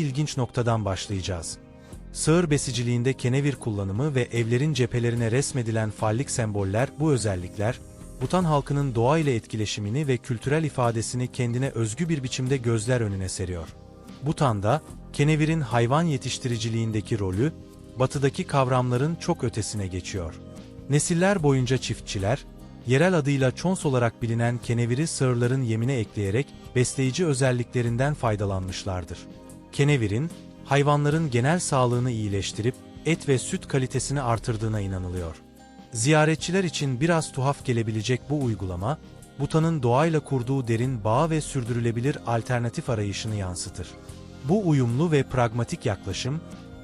ilginç noktadan başlayacağız. Sığır besiciliğinde kenevir kullanımı ve evlerin cephelerine resmedilen fallik semboller bu özellikler, Butan halkının doğa ile etkileşimini ve kültürel ifadesini kendine özgü bir biçimde gözler önüne seriyor. Butan'da, kenevirin hayvan yetiştiriciliğindeki rolü, batıdaki kavramların çok ötesine geçiyor. Nesiller boyunca çiftçiler, yerel adıyla çons olarak bilinen keneviri sığırların yemine ekleyerek besleyici özelliklerinden faydalanmışlardır. Kenevirin, hayvanların genel sağlığını iyileştirip et ve süt kalitesini artırdığına inanılıyor. Ziyaretçiler için biraz tuhaf gelebilecek bu uygulama, Butan'ın doğayla kurduğu derin bağ ve sürdürülebilir alternatif arayışını yansıtır. Bu uyumlu ve pragmatik yaklaşım,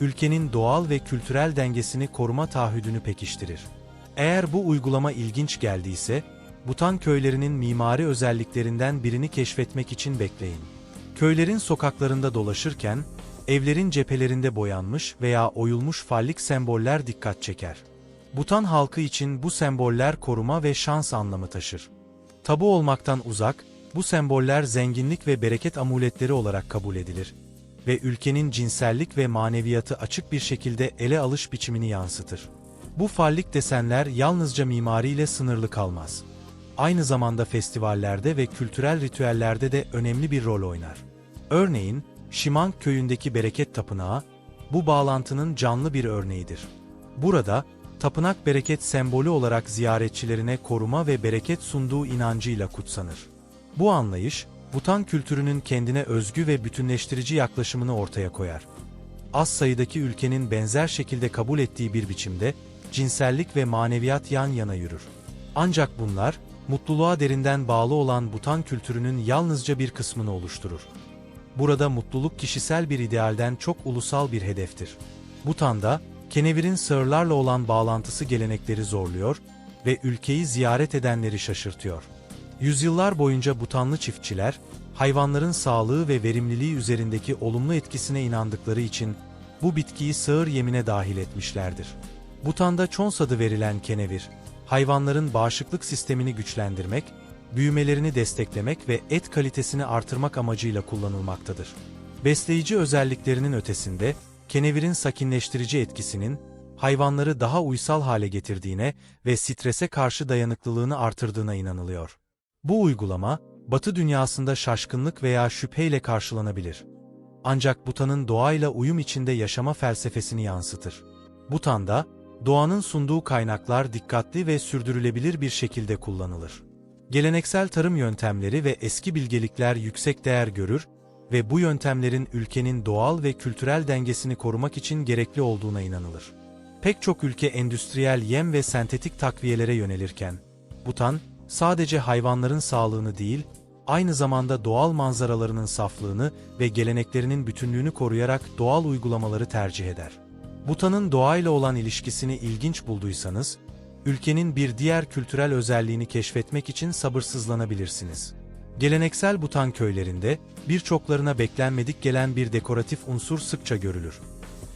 ülkenin doğal ve kültürel dengesini koruma taahhüdünü pekiştirir. Eğer bu uygulama ilginç geldiyse, Butan köylerinin mimari özelliklerinden birini keşfetmek için bekleyin. Köylerin sokaklarında dolaşırken, evlerin cephelerinde boyanmış veya oyulmuş fallik semboller dikkat çeker. Butan halkı için bu semboller koruma ve şans anlamı taşır. Tabu olmaktan uzak, bu semboller zenginlik ve bereket amuletleri olarak kabul edilir ve ülkenin cinsellik ve maneviyatı açık bir şekilde ele alış biçimini yansıtır. Bu fallik desenler yalnızca mimariyle sınırlı kalmaz. Aynı zamanda festivallerde ve kültürel ritüellerde de önemli bir rol oynar. Örneğin, Şimank köyündeki bereket tapınağı, bu bağlantının canlı bir örneğidir. Burada, tapınak bereket sembolü olarak ziyaretçilerine koruma ve bereket sunduğu inancıyla kutsanır. Bu anlayış, Butan kültürünün kendine özgü ve bütünleştirici yaklaşımını ortaya koyar. Az sayıdaki ülkenin benzer şekilde kabul ettiği bir biçimde, cinsellik ve maneviyat yan yana yürür. Ancak bunlar, mutluluğa derinden bağlı olan Butan kültürünün yalnızca bir kısmını oluşturur. Burada mutluluk kişisel bir idealden çok ulusal bir hedeftir. Butan'da, kenevirin sığırlarla olan bağlantısı gelenekleri zorluyor ve ülkeyi ziyaret edenleri şaşırtıyor. Yüzyıllar boyunca Butanlı çiftçiler, hayvanların sağlığı ve verimliliği üzerindeki olumlu etkisine inandıkları için bu bitkiyi sığır yemine dahil etmişlerdir. Butan'da çons adı verilen kenevir, hayvanların bağışıklık sistemini güçlendirmek, büyümelerini desteklemek ve et kalitesini artırmak amacıyla kullanılmaktadır. Besleyici özelliklerinin ötesinde, kenevirin sakinleştirici etkisinin, hayvanları daha uysal hale getirdiğine ve strese karşı dayanıklılığını artırdığına inanılıyor. Bu uygulama, Batı dünyasında şaşkınlık veya şüpheyle karşılanabilir. Ancak Butan'ın doğayla uyum içinde yaşama felsefesini yansıtır. Butan'da, doğanın sunduğu kaynaklar dikkatli ve sürdürülebilir bir şekilde kullanılır. Geleneksel tarım yöntemleri ve eski bilgelikler yüksek değer görür ve bu yöntemlerin ülkenin doğal ve kültürel dengesini korumak için gerekli olduğuna inanılır. Pek çok ülke endüstriyel yem ve sentetik takviyelere yönelirken, Butan, sadece hayvanların sağlığını değil, aynı zamanda doğal manzaralarının saflığını ve geleneklerinin bütünlüğünü koruyarak doğal uygulamaları tercih eder. Butan'ın doğayla olan ilişkisini ilginç bulduysanız, ülkenin bir diğer kültürel özelliğini keşfetmek için sabırsızlanabilirsiniz. Geleneksel Butan köylerinde, birçoklarına beklenmedik gelen bir dekoratif unsur sıkça görülür.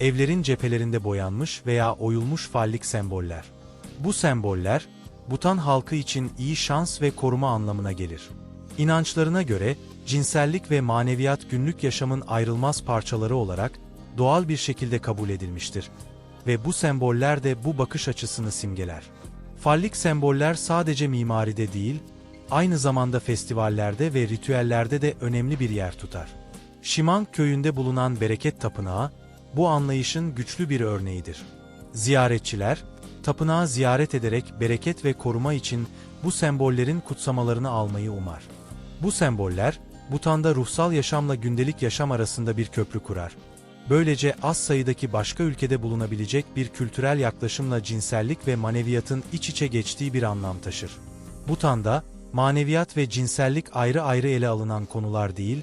Evlerin cephelerinde boyanmış veya oyulmuş fallik semboller. Bu semboller, Butan halkı için iyi şans ve koruma anlamına gelir. İnançlarına göre, cinsellik ve maneviyat günlük yaşamın ayrılmaz parçaları olarak doğal bir şekilde kabul edilmiştir. Ve bu semboller de bu bakış açısını simgeler. Fallik semboller sadece mimaride değil, aynı zamanda festivallerde ve ritüellerde de önemli bir yer tutar. Şimank köyünde bulunan Bereket Tapınağı, bu anlayışın güçlü bir örneğidir. Ziyaretçiler, tapınağı ziyaret ederek bereket ve koruma için bu sembollerin kutsamalarını almayı umar. Bu semboller, Butan'da ruhsal yaşamla gündelik yaşam arasında bir köprü kurar. Böylece az sayıdaki başka ülkede bulunabilecek bir kültürel yaklaşımla cinsellik ve maneviyatın iç içe geçtiği bir anlam taşır. Butan'da, maneviyat ve cinsellik ayrı ayrı ele alınan konular değil,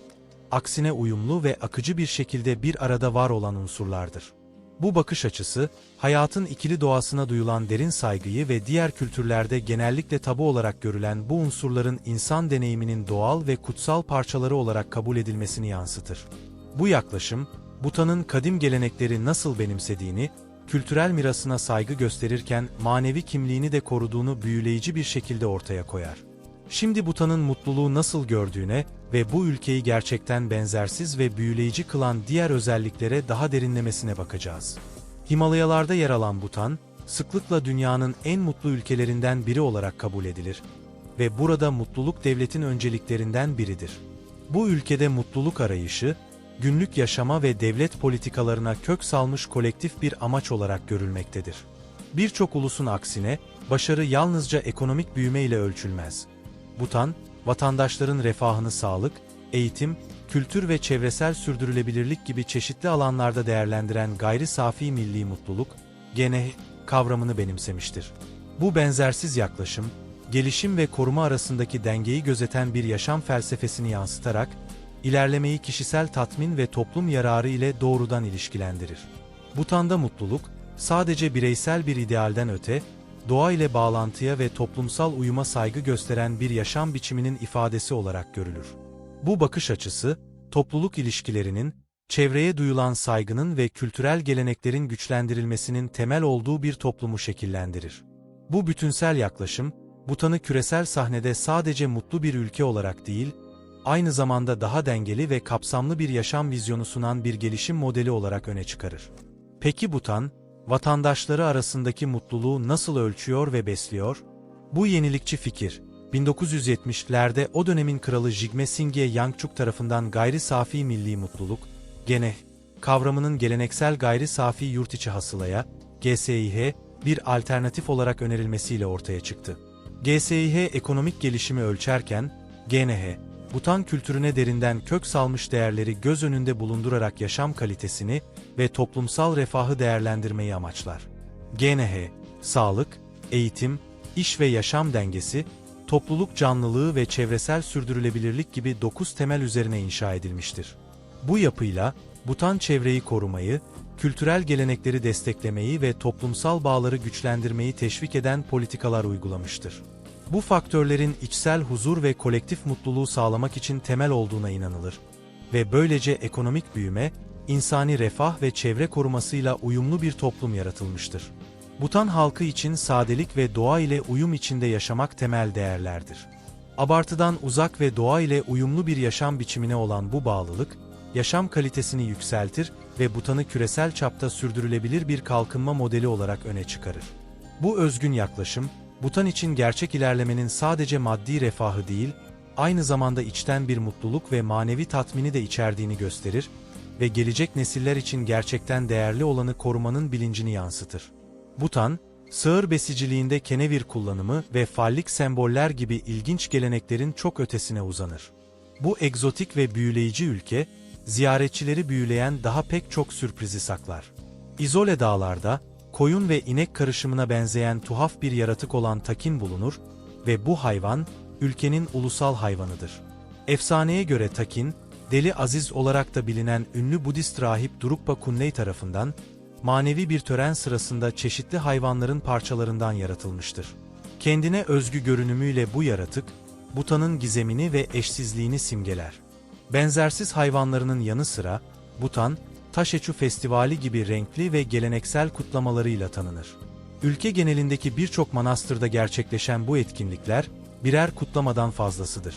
aksine uyumlu ve akıcı bir şekilde bir arada var olan unsurlardır. Bu bakış açısı, hayatın ikili doğasına duyulan derin saygıyı ve diğer kültürlerde genellikle tabu olarak görülen bu unsurların insan deneyiminin doğal ve kutsal parçaları olarak kabul edilmesini yansıtır. Bu yaklaşım, Butan'ın kadim gelenekleri nasıl benimsediğini, kültürel mirasına saygı gösterirken manevi kimliğini de koruduğunu büyüleyici bir şekilde ortaya koyar. Şimdi Butan'ın mutluluğu nasıl gördüğüne ve bu ülkeyi gerçekten benzersiz ve büyüleyici kılan diğer özelliklere daha derinlemesine bakacağız. Himalayalarda yer alan Butan, sıklıkla dünyanın en mutlu ülkelerinden biri olarak kabul edilir ve burada mutluluk devletin önceliklerinden biridir. Bu ülkede mutluluk arayışı, günlük yaşama ve devlet politikalarına kök salmış kolektif bir amaç olarak görülmektedir. Birçok ulusun aksine, başarı yalnızca ekonomik büyüme ile ölçülmez. Butan, vatandaşların refahını sağlık, eğitim, kültür ve çevresel sürdürülebilirlik gibi çeşitli alanlarda değerlendiren gayri safi milli mutluluk, gene kavramını benimsemiştir. Bu benzersiz yaklaşım, gelişim ve koruma arasındaki dengeyi gözeten bir yaşam felsefesini yansıtarak, ilerlemeyi kişisel tatmin ve toplum yararı ile doğrudan ilişkilendirir. Butan'da mutluluk, sadece bireysel bir idealden öte, doğa ile bağlantıya ve toplumsal uyuma saygı gösteren bir yaşam biçiminin ifadesi olarak görülür. Bu bakış açısı, topluluk ilişkilerinin, çevreye duyulan saygının ve kültürel geleneklerin güçlendirilmesinin temel olduğu bir toplumu şekillendirir. Bu bütünsel yaklaşım, Butan'ı küresel sahnede sadece mutlu bir ülke olarak değil, aynı zamanda daha dengeli ve kapsamlı bir yaşam vizyonu sunan bir gelişim modeli olarak öne çıkarır. Peki Butan, vatandaşları arasındaki mutluluğu nasıl ölçüyor ve besliyor? Bu yenilikçi fikir, 1970'lerde o dönemin kralı Jigme Singye Yangchuk tarafından gayri safi milli mutluluk, gene kavramının geleneksel gayri safi yurtiçi hasılaya, GSİH, bir alternatif olarak önerilmesiyle ortaya çıktı. GSİH ekonomik gelişimi ölçerken, GNH, Butan kültürüne derinden kök salmış değerleri göz önünde bulundurarak yaşam kalitesini ve toplumsal refahı değerlendirmeyi amaçlar. GNH, sağlık, eğitim, iş ve yaşam dengesi, topluluk canlılığı ve çevresel sürdürülebilirlik gibi dokuz temel üzerine inşa edilmiştir. Bu yapıyla, Butan çevreyi korumayı, kültürel gelenekleri desteklemeyi ve toplumsal bağları güçlendirmeyi teşvik eden politikalar uygulamıştır. Bu faktörlerin içsel huzur ve kolektif mutluluğu sağlamak için temel olduğuna inanılır ve böylece ekonomik büyüme, insani refah ve çevre korumasıyla uyumlu bir toplum yaratılmıştır. Butan halkı için sadelik ve doğa ile uyum içinde yaşamak temel değerlerdir. Abartıdan uzak ve doğa ile uyumlu bir yaşam biçimine olan bu bağlılık, yaşam kalitesini yükseltir ve Butan'ı küresel çapta sürdürülebilir bir kalkınma modeli olarak öne çıkarır. Bu özgün yaklaşım, Butan için gerçek ilerlemenin sadece maddi refahı değil, aynı zamanda içten bir mutluluk ve manevi tatmini de içerdiğini gösterir ve gelecek nesiller için gerçekten değerli olanı korumanın bilincini yansıtır. Butan, sığır besiciliğinde kenevir kullanımı ve fallik semboller gibi ilginç geleneklerin çok ötesine uzanır. Bu egzotik ve büyüleyici ülke, ziyaretçileri büyüleyen daha pek çok sürprizi saklar. İzole dağlarda, koyun ve inek karışımına benzeyen tuhaf bir yaratık olan takin bulunur ve bu hayvan, ülkenin ulusal hayvanıdır. Efsaneye göre takin, Deli Aziz olarak da bilinen ünlü Budist rahip Drukpa Kunney tarafından, manevi bir tören sırasında çeşitli hayvanların parçalarından yaratılmıştır. Kendine özgü görünümüyle bu yaratık, Butan'ın gizemini ve eşsizliğini simgeler. Benzersiz hayvanlarının yanı sıra, Butan, Taşeçu Festivali gibi renkli ve geleneksel kutlamalarıyla tanınır. Ülke genelindeki birçok manastırda gerçekleşen bu etkinlikler, birer kutlamadan fazlasıdır.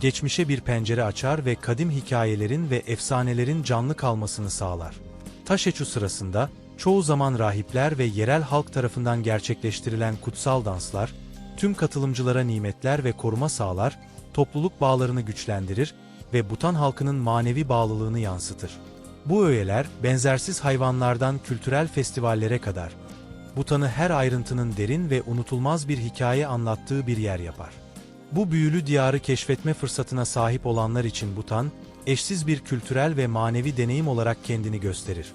Geçmişe bir pencere açar ve kadim hikayelerin ve efsanelerin canlı kalmasını sağlar. Taşeçu sırasında, çoğu zaman rahipler ve yerel halk tarafından gerçekleştirilen kutsal danslar, tüm katılımcılara nimetler ve koruma sağlar, topluluk bağlarını güçlendirir ve Butan halkının manevi bağlılığını yansıtır. Bu öğeler, benzersiz hayvanlardan kültürel festivallere kadar, Butan'ı her ayrıntının derin ve unutulmaz bir hikaye anlattığı bir yer yapar. Bu büyülü diyarı keşfetme fırsatına sahip olanlar için Butan, eşsiz bir kültürel ve manevi deneyim olarak kendini gösterir.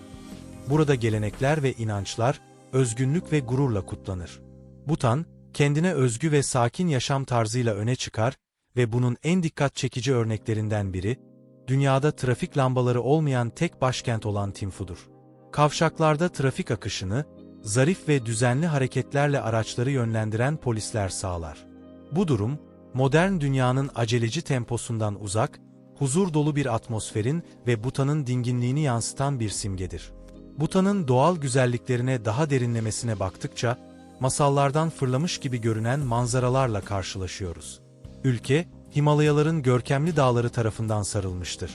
Burada gelenekler ve inançlar, özgünlük ve gururla kutlanır. Butan, kendine özgü ve sakin yaşam tarzıyla öne çıkar ve bunun en dikkat çekici örneklerinden biri, dünyada trafik lambaları olmayan tek başkent olan Timfu'dur. Kavşaklarda trafik akışını, zarif ve düzenli hareketlerle araçları yönlendiren polisler sağlar. Bu durum, modern dünyanın aceleci temposundan uzak, huzur dolu bir atmosferin ve Butan'ın dinginliğini yansıtan bir simgedir. Butan'ın doğal güzelliklerine daha derinlemesine baktıkça, masallardan fırlamış gibi görünen manzaralarla karşılaşıyoruz. Ülke, Himalayaların görkemli dağları tarafından sarılmıştır.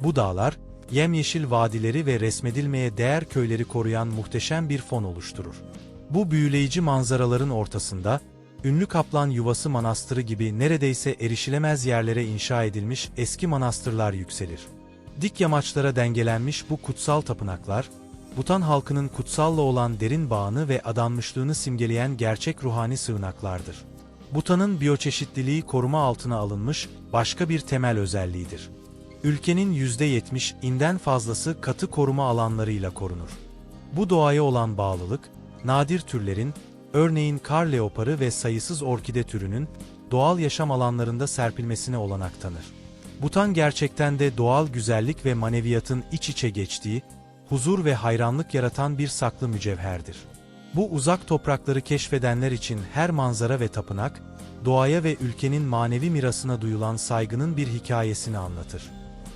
Bu dağlar, yemyeşil vadileri ve resmedilmeye değer köyleri koruyan muhteşem bir fon oluşturur. Bu büyüleyici manzaraların ortasında, ünlü Kaplan Yuvası Manastırı gibi neredeyse erişilemez yerlere inşa edilmiş eski manastırlar yükselir. Dik yamaçlara dengelenmiş bu kutsal tapınaklar, Butan halkının kutsalla olan derin bağını ve adanmışlığını simgeleyen gerçek ruhani sığınaklardır. Butan'ın biyoçeşitliliği koruma altına alınmış başka bir temel özelliğidir. Ülkenin %70 inden fazlası katı koruma alanlarıyla korunur. Bu doğaya olan bağlılık, nadir türlerin, örneğin kar leoparı ve sayısız orkide türünün doğal yaşam alanlarında serpilmesine olanak tanır. Butan gerçekten de doğal güzellik ve maneviyatın iç içe geçtiği, huzur ve hayranlık yaratan bir saklı mücevherdir. Bu uzak toprakları keşfedenler için her manzara ve tapınak, doğaya ve ülkenin manevi mirasına duyulan saygının bir hikayesini anlatır.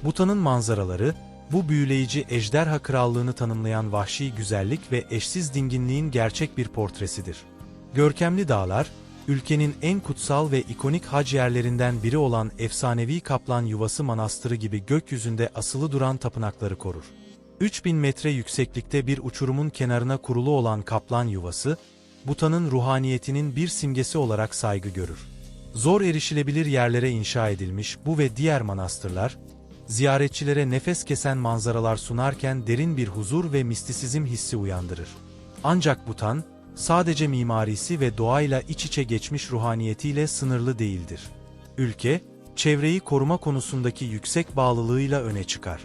Butan'ın manzaraları, bu büyüleyici ejderha krallığını tanımlayan vahşi güzellik ve eşsiz dinginliğin gerçek bir portresidir. Görkemli dağlar, ülkenin en kutsal ve ikonik hac yerlerinden biri olan efsanevi Kaplan Yuvası Manastırı gibi gökyüzünde asılı duran tapınakları korur. 3000 metre yükseklikte bir uçurumun kenarına kurulu olan Kaplan Yuvası, Butan'ın ruhaniyetinin bir simgesi olarak saygı görür. Zor erişilebilir yerlere inşa edilmiş bu ve diğer manastırlar, ziyaretçilere nefes kesen manzaralar sunarken derin bir huzur ve mistisizm hissi uyandırır. Ancak Butan, sadece mimarisi ve doğayla iç içe geçmiş ruhaniyetiyle sınırlı değildir. Ülke, çevreyi koruma konusundaki yüksek bağlılığıyla öne çıkar.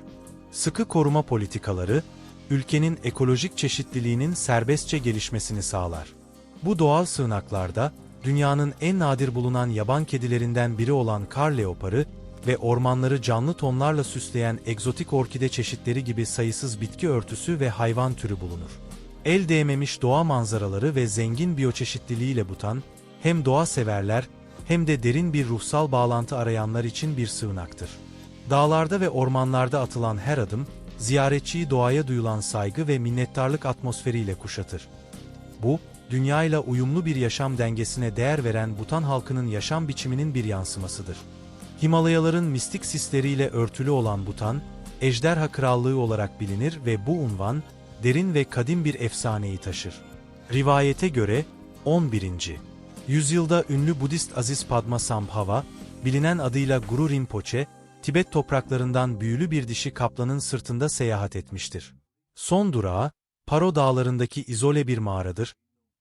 Sıkı koruma politikaları, ülkenin ekolojik çeşitliliğinin serbestçe gelişmesini sağlar. Bu doğal sığınaklarda, dünyanın en nadir bulunan yaban kedilerinden biri olan kar leoparı ve ormanları canlı tonlarla süsleyen egzotik orkide çeşitleri gibi sayısız bitki örtüsü ve hayvan türü bulunur. El değmemiş doğa manzaraları ve zengin biyoçeşitliliğiyle Butan, hem doğa severler hem de derin bir ruhsal bağlantı arayanlar için bir sığınaktır. Dağlarda ve ormanlarda atılan her adım, ziyaretçiyi doğaya duyulan saygı ve minnettarlık atmosferiyle kuşatır. Bu, dünyayla uyumlu bir yaşam dengesine değer veren Butan halkının yaşam biçiminin bir yansımasıdır. Himalayaların mistik sisleriyle örtülü olan Butan, Ejderha Krallığı olarak bilinir ve bu unvan, derin ve kadim bir efsaneyi taşır. Rivayete göre, 11. yüzyılda ünlü Budist Aziz Padmasambhava, bilinen adıyla Guru Rinpoche, Tibet topraklarından büyülü bir dişi kaplanın sırtında seyahat etmiştir. Son durağı, Paro dağlarındaki izole bir mağaradır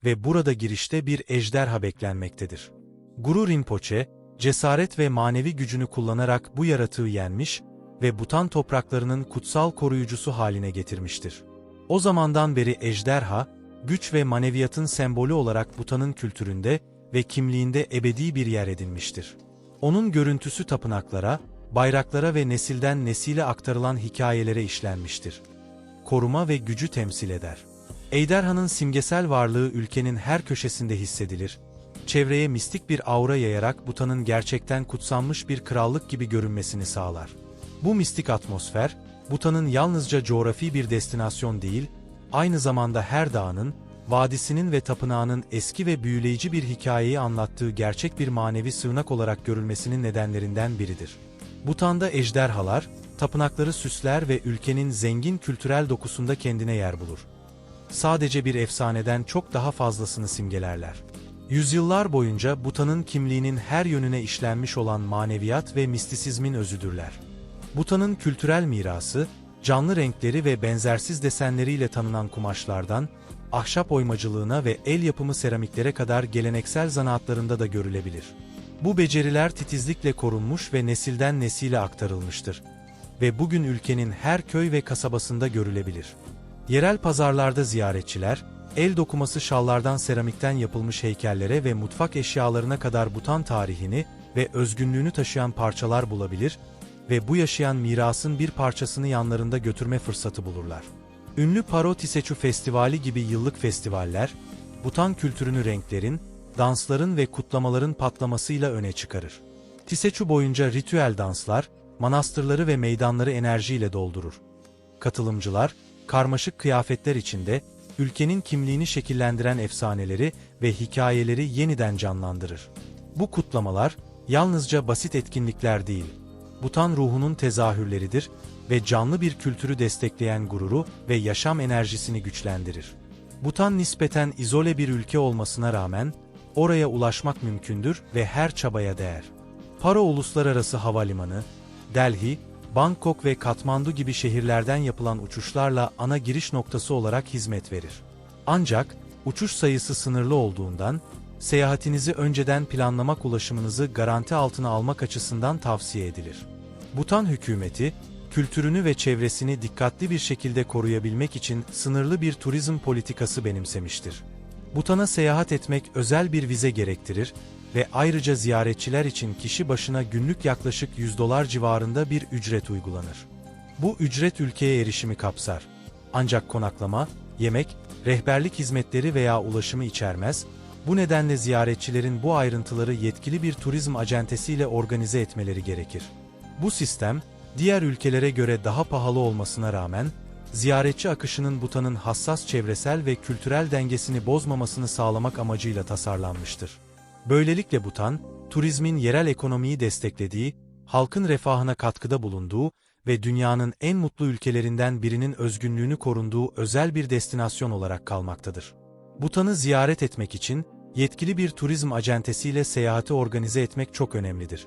ve burada girişte bir ejderha beklenmektedir. Guru Rinpoche, cesaret ve manevi gücünü kullanarak bu yaratığı yenmiş ve Butan topraklarının kutsal koruyucusu haline getirmiştir. O zamandan beri ejderha, güç ve maneviyatın sembolü olarak Butan'ın kültüründe ve kimliğinde ebedi bir yer edinmiştir. Onun görüntüsü tapınaklara, bayraklara ve nesilden nesile aktarılan hikayelere işlenmiştir. Koruma ve gücü temsil eder. Ejderhanın simgesel varlığı ülkenin her köşesinde hissedilir. Çevreye mistik bir aura yayarak Butan'ın gerçekten kutsanmış bir krallık gibi görünmesini sağlar. Bu mistik atmosfer, Butan'ın yalnızca coğrafi bir destinasyon değil, aynı zamanda her dağının, vadisinin ve tapınağının eski ve büyüleyici bir hikayeyi anlattığı gerçek bir manevi sığınak olarak görülmesinin nedenlerinden biridir. Butan'da ejderhalar, tapınakları süsler ve ülkenin zengin kültürel dokusunda kendine yer bulur. Sadece bir efsaneden çok daha fazlasını simgelerler. Yüzyıllar boyunca Butan'ın kimliğinin her yönüne işlenmiş olan maneviyat ve mistisizmin özüdürler. Butan'ın kültürel mirası, canlı renkleri ve benzersiz desenleriyle tanınan kumaşlardan, ahşap oymacılığına ve el yapımı seramiklere kadar geleneksel zanaatlarında da görülebilir. Bu beceriler titizlikle korunmuş ve nesilden nesile aktarılmıştır ve bugün ülkenin her köy ve kasabasında görülebilir. Yerel pazarlarda ziyaretçiler, el dokuması şallardan seramikten yapılmış heykellere ve mutfak eşyalarına kadar Butan tarihini ve özgünlüğünü taşıyan parçalar bulabilir ve bu yaşayan mirasın bir parçasını yanlarında götürme fırsatı bulurlar. Ünlü Paro Tiseçu Festivali gibi yıllık festivaller, Butan kültürünü renklerin, dansların ve kutlamaların patlamasıyla öne çıkarır. Tiseçu boyunca ritüel danslar, manastırları ve meydanları enerjiyle doldurur. Katılımcılar, karmaşık kıyafetler içinde, ülkenin kimliğini şekillendiren efsaneleri ve hikayeleri yeniden canlandırır. Bu kutlamalar, yalnızca basit etkinlikler değil, Butan ruhunun tezahürleridir ve canlı bir kültürü destekleyen gururu ve yaşam enerjisini güçlendirir. Butan nispeten izole bir ülke olmasına rağmen, oraya ulaşmak mümkündür ve her çabaya değer. Paro Uluslararası Havalimanı, Delhi, Bangkok ve Katmandu gibi şehirlerden yapılan uçuşlarla ana giriş noktası olarak hizmet verir. Ancak, uçuş sayısı sınırlı olduğundan, seyahatinizi önceden planlamak ulaşımınızı garanti altına almak açısından tavsiye edilir. Butan hükümeti, kültürünü ve çevresini dikkatli bir şekilde koruyabilmek için sınırlı bir turizm politikası benimsemiştir. Butan'a seyahat etmek özel bir vize gerektirir ve ayrıca ziyaretçiler için kişi başına günlük yaklaşık 100 dolar civarında bir ücret uygulanır. Bu ücret ülkeye erişimi kapsar. Ancak konaklama, yemek, rehberlik hizmetleri veya ulaşımı içermez, bu nedenle ziyaretçilerin bu ayrıntıları yetkili bir turizm acentesiyle organize etmeleri gerekir. Bu sistem, diğer ülkelere göre daha pahalı olmasına rağmen, ziyaretçi akışının Butan'ın hassas çevresel ve kültürel dengesini bozmamasını sağlamak amacıyla tasarlanmıştır. Böylelikle Butan, turizmin yerel ekonomiyi desteklediği, halkın refahına katkıda bulunduğu ve dünyanın en mutlu ülkelerinden birinin özgünlüğünü korunduğu özel bir destinasyon olarak kalmaktadır. Butan'ı ziyaret etmek için yetkili bir turizm acentesiyle seyahati organize etmek çok önemlidir.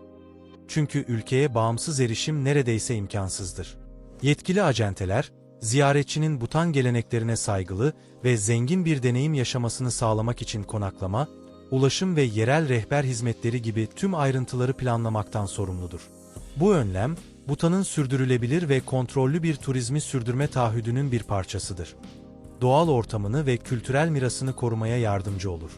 Çünkü ülkeye bağımsız erişim neredeyse imkansızdır. Yetkili acenteler, ziyaretçinin Butan geleneklerine saygılı ve zengin bir deneyim yaşamasını sağlamak için konaklama, ulaşım ve yerel rehber hizmetleri gibi tüm ayrıntıları planlamaktan sorumludur. Bu önlem, Butan'ın sürdürülebilir ve kontrollü bir turizmi sürdürme taahhüdünün bir parçasıdır. Doğal ortamını ve kültürel mirasını korumaya yardımcı olur.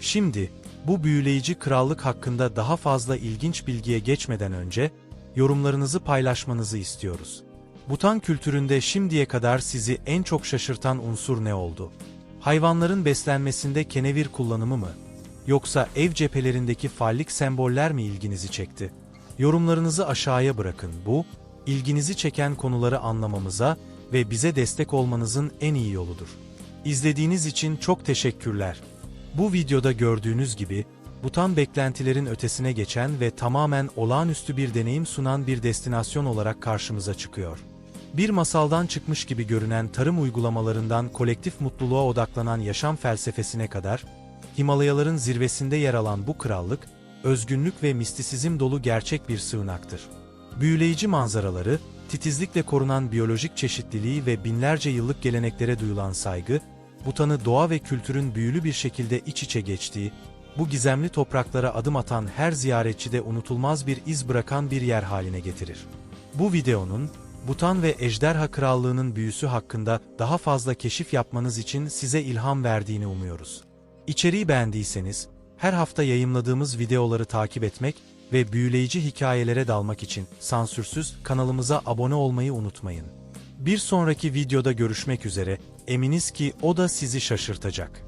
Şimdi, bu büyüleyici krallık hakkında daha fazla ilginç bilgiye geçmeden önce, yorumlarınızı paylaşmanızı istiyoruz. Butan kültüründe şimdiye kadar sizi en çok şaşırtan unsur ne oldu? Hayvanların beslenmesinde kenevir kullanımı mı? Yoksa ev cephelerindeki fallik semboller mi ilginizi çekti? Yorumlarınızı aşağıya bırakın. Bu, ilginizi çeken konuları anlamamıza ve bize destek olmanızın en iyi yoludur. İzlediğiniz için çok teşekkürler. Bu videoda gördüğünüz gibi, Butan beklentilerin ötesine geçen ve tamamen olağanüstü bir deneyim sunan bir destinasyon olarak karşımıza çıkıyor. Bir masaldan çıkmış gibi görünen tarım uygulamalarından kolektif mutluluğa odaklanan yaşam felsefesine kadar, Himalayaların zirvesinde yer alan bu krallık, özgünlük ve mistisizm dolu gerçek bir sığınaktır. Büyüleyici manzaraları, titizlikle korunan biyolojik çeşitliliği ve binlerce yıllık geleneklere duyulan saygı, Butan'ı doğa ve kültürün büyülü bir şekilde iç içe geçtiği, bu gizemli topraklara adım atan her ziyaretçide unutulmaz bir iz bırakan bir yer haline getirir. Bu videonun, Butan ve Ejderha Krallığı'nın büyüsü hakkında daha fazla keşif yapmanız için size ilham verdiğini umuyoruz. İçeriği beğendiyseniz, her hafta yayımladığımız videoları takip etmek ve büyüleyici hikayelere dalmak için sansürsüz kanalımıza abone olmayı unutmayın. Bir sonraki videoda görüşmek üzere, eminiz ki o da sizi şaşırtacak.